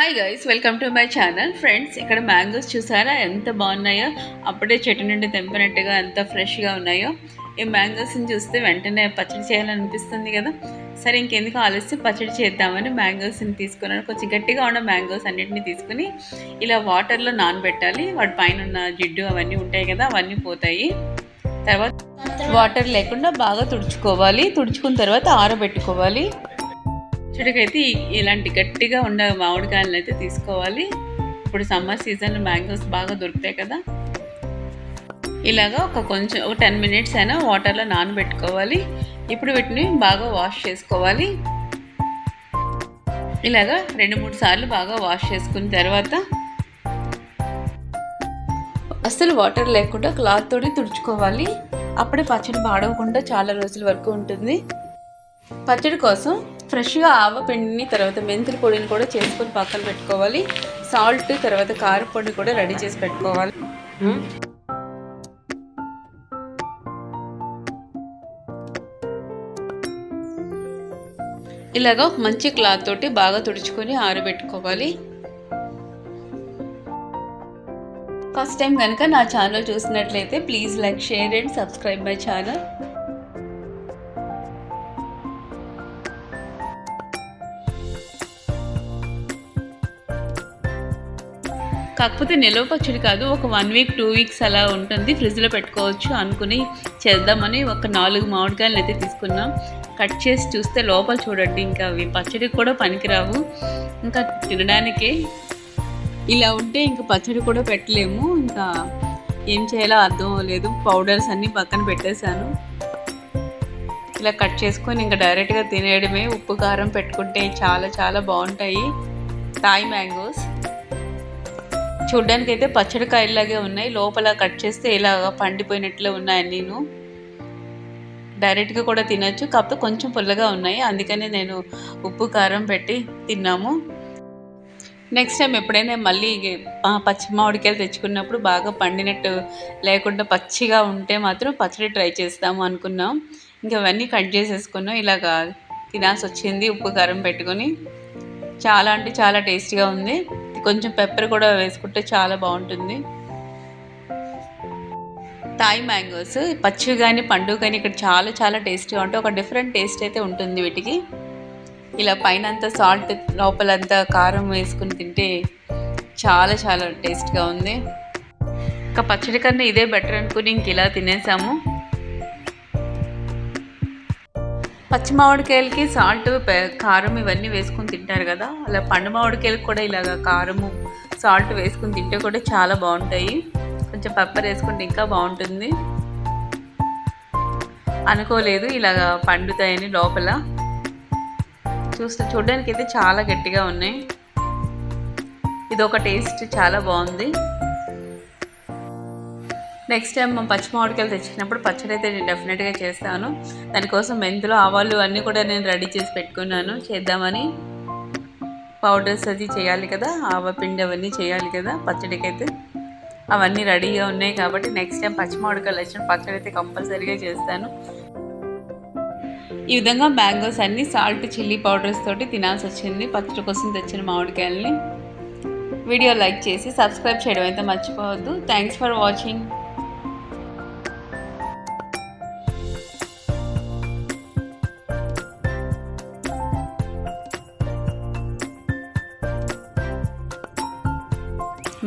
Hi guys welcome to my channel friends ఇక్కడ mangoes చూసారా? ఎంత బాగున్నాయో? అప్పుడే చెట్టు నుండి తెంపినట్టుగా ఎంత ఫ్రెష్గా ఉన్నాయో. ఈ మ్యాంగోస్ని చూస్తే వెంటనే పచ్చడి చేయాలనిపిస్తుంది కదా. సరే ఇంకెందుకు ఆలస్యం? పచ్చడి చేద్దామని మ్యాంగోస్ని తీసుకున్నాను. కొంచెం గట్టిగా ఉన్న మ్యాంగోస్ అన్నింటినీ తీసుకుని ఇలా వాటర్లో నానబెట్టాలి. వాటి పైన ఉన్న జిడ్డు అవన్నీ ఉంటాయి కదా అవన్నీ పోతాయి. తర్వాత వాటర్ లేకుండా బాగా తుడుచుకోవాలి. తుడుచుకున్న తర్వాత ఆరబెట్టుకోవాలి. పచ్చడికైతే ఇలాంటి గట్టిగా ఉన్న మామిడికాయలను అయితే తీసుకోవాలి. ఇప్పుడు సమ్మర్ సీజన్లో మ్యాంగోస్ బాగా దొరుకుతాయి కదా. ఇలాగా ఒక కొంచెం ఒక టెన్ మినిట్స్ అయినా వాటర్లో నానబెట్టుకోవాలి. ఇప్పుడు వీటిని బాగా వాష్ చేసుకోవాలి. ఇలాగా రెండు మూడు సార్లు బాగా వాష్ చేసుకున్న తర్వాత అస్సలు వాటర్ లేకుండా క్లాత్ తోటి తుడుచుకోవాలి. అప్పుడే పచ్చడి పాడవకుండా చాలా రోజుల వరకు ఉంటుంది. పచ్చడి కోసం ఫ్రెష్గా ఆవ పిండిని తర్వాత మెంతుల పొడిని కూడా చేసుకొని పక్కన పెట్టుకోవాలి. సాల్ట్ తర్వాత కారపొడి కూడా రెడీ చేసి పెట్టుకోవాలి. ఇలాగా ఒక మంచి క్లాత్ తోటి బాగా తుడుచుకొని ఆరబెట్టుకోవాలి. ఫస్ట్ టైం కనుక నా ఛానల్ చూసినట్లయితే please like share and subscribe my channel. కాకపోతే నిలవ పచ్చడి కాదు ఒక వన్ వీక్ టూ వీక్స్ అలా ఉంటుంది. ఫ్రిడ్జ్లో పెట్టుకోవచ్చు అనుకుని చేద్దామని ఒక నాలుగు మామిడికాయలు అయితే తీసుకున్నాం. కట్ చేసి చూస్తే లోపల చూడండి ఇంకా అవి పచ్చడికి కూడా పనికిరావు. ఇంకా తినడానికి ఇలా ఉంటే ఇంకా పచ్చడి కూడా పెట్టలేము. ఇంకా ఏం చేయాలో అర్థం అవ్వలేదు. పౌడర్స్ అన్నీ పక్కన పెట్టేశాను. ఇలా కట్ చేసుకొని ఇంకా డైరెక్ట్గా తినేయడమే. ఉప్పు కారం పెట్టుకుంటే చాలా చాలా బాగుంటాయి. థాయ్ మ్యాంగోస్ చూడ్డానికి అయితే పచ్చడి కాయల్లాగే ఉన్నాయి. లోపల కట్ చేస్తే ఇలాగ పండిపోయినట్లే ఉన్నాయి నేను డైరెక్ట్గా కూడా తినచ్చు. కాకపోతే కొంచెం పుల్లగా ఉన్నాయి. అందుకనే నేను ఉప్పు కారం పెట్టి తిన్నాము. నెక్స్ట్ టైం ఎప్పుడైనా మళ్ళీ పచ్చి మామిడికాయలు తెచ్చుకున్నప్పుడు బాగా పండినట్టు లేకుండా పచ్చిగా ఉంటే మాత్రం పచ్చడి ట్రై చేస్తాము అనుకున్నాం. ఇంకా అవన్నీ కట్ చేసేసుకున్నాం. ఇలాగా తినాల్సి వచ్చింది ఉప్పు కారం పెట్టుకొని. చాలా అంటే చాలా టేస్టీగా ఉంది. కొంచెం పెప్పర్ కూడా వేసుకుంటే చాలా బాగుంటుంది. థాయ్ మ్యాంగోస్ పచ్చివి కానీ పండు కానీ ఇక్కడ చాలా చాలా టేస్టీగా ఉంటాయి. ఒక డిఫరెంట్ టేస్ట్ అయితే ఉంటుంది వీటికి. ఇలా పైన అంతా సాల్ట్ లోపలంతా కారం వేసుకుని తింటే చాలా చాలా టేస్ట్గా ఉంది. ఇంకా పచ్చడి కన్నా ఇదే బెటర్ అనుకుని ఇంక ఇలా తినేసాము. పచ్చి మామిడికాయలకి సాల్ట్ కారం ఇవన్నీ వేసుకుని తింటారు కదా. అలా పండు మామిడికాయలకు కూడా ఇలాగ కారము సాల్ట్ వేసుకుని తింటే కూడా చాలా బాగుంటాయి. కొంచెం పెప్పర్ వేసుకుంటే ఇంకా బాగుంటుంది. అనుకోలేదు ఇలాగ పండుతాయని లోపల. చూస్తే చూడడానికి అయితే చాలా గట్టిగా ఉన్నాయి. ఇది ఒక టేస్ట్ చాలా బాగుంది. నెక్స్ట్ టైం మా పచ్చి మామిడికాయలు తెచ్చినప్పుడు పచ్చడి అయితే నేను డెఫినెట్గా చేస్తాను. దానికోసం మెంతులు ఆవాలు అన్నీ కూడా నేను రెడీ చేసి పెట్టుకున్నాను. చేద్దామని పౌడర్స్ అది చేయాలి కదా ఆవ పిండి అవన్నీ చేయాలి కదా పచ్చడికి అయితే అవన్నీ రెడీగా ఉన్నాయి కాబట్టి నెక్స్ట్ టైం పచ్చి మామిడికాయలు వచ్చిన పచ్చడి అయితే కంపల్సరీగా చేస్తాను. ఈ విధంగా మ్యాంగోస్ అన్నీ సాల్ట్ చిల్లీ పౌడర్స్ తోటి తినాల్సి వచ్చింది. పచ్చడి కోసం తెచ్చిన మామిడికాయలని. వీడియో లైక్ చేసి సబ్స్క్రైబ్ చేయడం అయితే మర్చిపోవద్దు. థ్యాంక్స్ ఫర్ వాచింగ్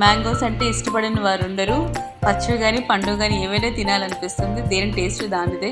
మ్యాంగోస్ అంటే ఇష్టపడిన వారు ఉండరు పచ్చివి కానీ పండు కానీ ఏవైనా తినాలనిపిస్తుంది. దేని టేస్ట్ దానిదే?